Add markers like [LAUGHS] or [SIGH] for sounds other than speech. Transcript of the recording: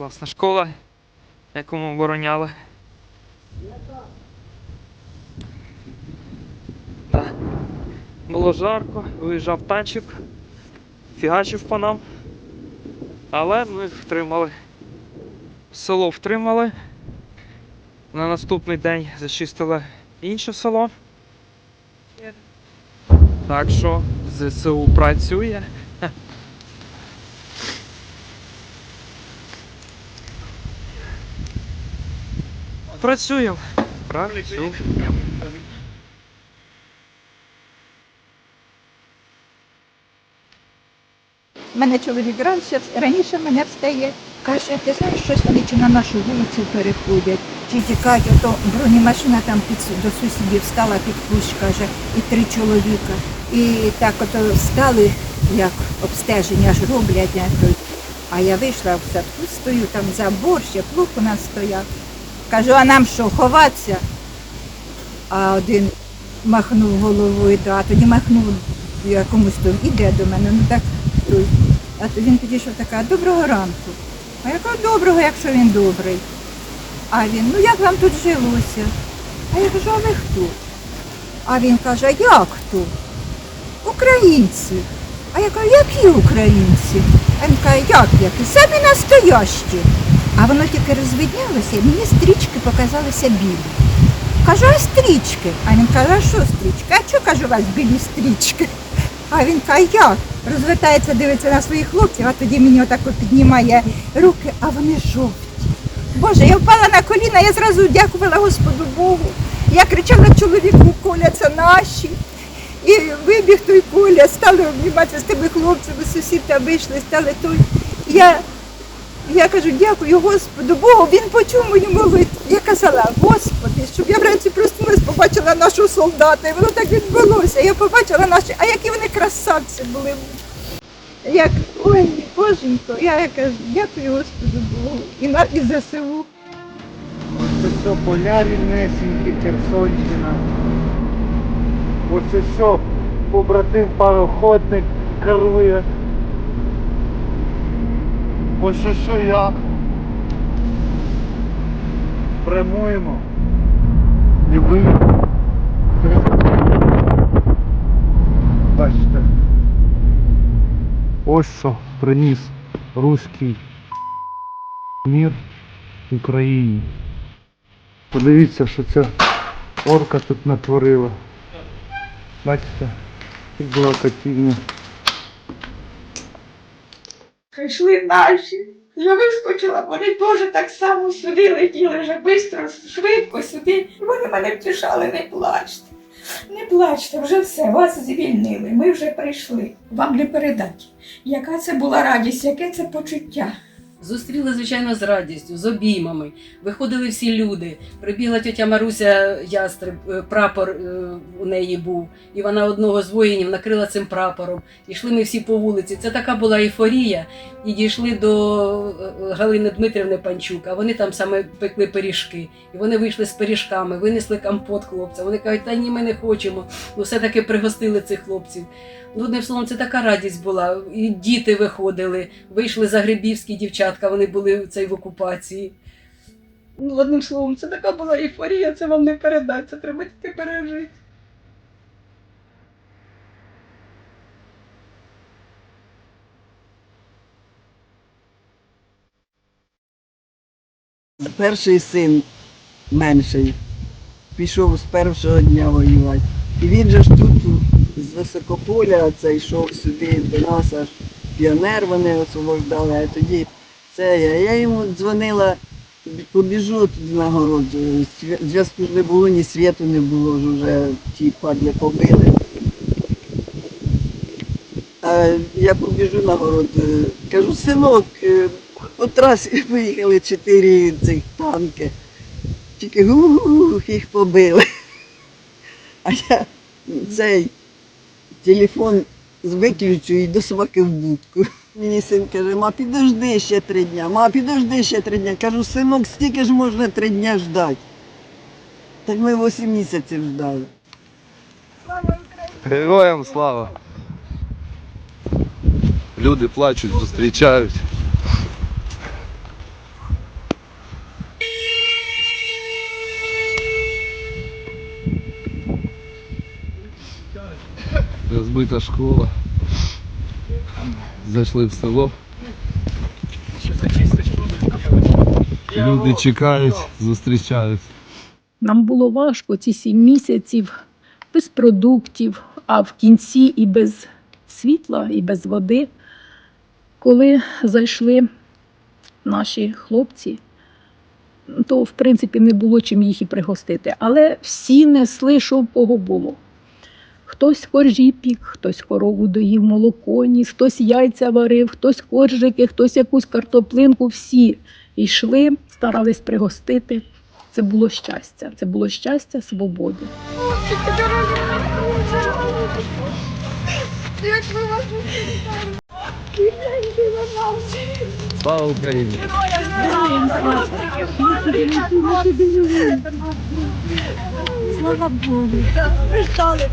Класна школа, яку ми обороняли. Да. Було жарко, виїжджав танчик, фігачив по нам. Але ми втримали. Село втримали. На наступний день зачистили інше село. Так що ЗСУ працює. Працюємо. Працюємо. У мене чоловік раніше, раніше мене встає. Каже, ти знаєш, щось вони чи на нашу вулицю переходять, чи тікають, ото бронемашина там під, до сусідів стала під кущ, каже, і три чоловіка. І так ото стали, як обстеження ж роблять. А я вийшла в садку, стою, там забор, ще плуг у нас стояв. Кажу, а нам що, ховатися? А один махнув головою, да, а тоді махнув якомусь там, іде до мене, ну так той. А то він підійшов така, доброго ранку. А я кажу, доброго, якщо він добрий. А він, ну як вам тут жилося? А я кажу, а ви хто? А він каже, як хто? Українці. А я кажу, які українці? А він каже, як які? Самі настоящі. А воно тільки розвиднялося, і мені стрічки показалися білі. Кажу, а стрічки? А він каже, а що стрічки? А що кажу, у вас білі стрічки? А він каже, як? Розвертається, дивиться на своїх хлопців, а тоді мені отако піднімає руки, а вони жовті. Боже, я впала на коліна, я зразу дякувала Господу Богу. Я кричала чоловіку, Коля, це наші. І вибіг той Коля, стали обніматися з тими хлопцями, сусідка вийшли, стали той. Я, я кажу, дякую Господу Богу, він почув мою молитву. Я казала, Господи, щоб я вранці проснулась, побачила нашого солдата. І воно так відбулося. Я побачила наші, а які вони красавці були. Як, ой, боженько, я кажу, дякую Господу Богу. І на і ЗСУ. Оце все поля рівнесенькі, Херсонщина. Оце все побратим пароходник керує. Ось що, я. Прямуємо. І ви. Бачите. Ось що приніс руський мір Україні. Подивіться, що ця орка тут натворила. Бачите, тут була котівня. Прийшли наші. Я вискочила, вони теж так само сюди летіли вже швидко, швидко сюди. Вони мене втішали, не плачте. Не плачте, вже все, вас звільнили, ми вже прийшли. Вам не передати. Яка це була радість, яке це почуття. Зустріли, звичайно, з радістю, з обіймами. Виходили всі люди. Прибігла тетя Маруся Ястреб, е, прапор е, у неї був, і вона одного з воїнів накрила цим прапором. Ішли ми всі по вулиці. Це така була ейфорія. І дійшли до е, Галини Дмитрівни Панчук, а вони там саме пекли пиріжки. І вони вийшли з пиріжками, винесли компот хлопцям. Вони кажуть, та ні, ми не хочемо. Ну, все-таки пригостили цих хлопців. Ну, одним словом, це така радість була. І діти виходили, вийшли загребівські дівчатка, вони були цей в окупації. Ну, одним словом, це така була ейфорія, це вам не передати, це треба тільки пережити. Перший син менший пішов з першого дня воювати. І він же ж тут з високополя це йшов сюди до нас, аж піонер вони освобождали, а тоді це я. Я йому дзвонила, побіжу туди на город. Зв'язку не було, ні світу не було, вже ті падлі побили. А я побіжу на город, кажу, синок, е, по трасі виїхали чотири цих танки. Тільки гух їх побили. [LAUGHS] А я цей телефон виключу і до собаки в будку. Мені син каже, ма підожди ще три дня, ма підожди ще три дня. Кажу, синок, стільки ж можна три дня ждати. Так ми восім місяців ждали. Героям слава! Люди плачуть, зустрічають. Розбита школа. Зайшли в село. Люди чекають, зустрічають. Нам було важко ці сім місяців без продуктів, а в кінці і без світла, і без води. Коли зайшли наші хлопці, то в принципі не було чим їх і пригостити. Але всі несли, що в кого було. Хтось коржі пік, хтось корову доїв молоко ніс, хтось яйця варив, хтось коржики, хтось якусь картоплинку. Всі йшли, старались пригостити. Це було щастя. Це було щастя свободи. Слава Україні! Слава Богу! Прийшли!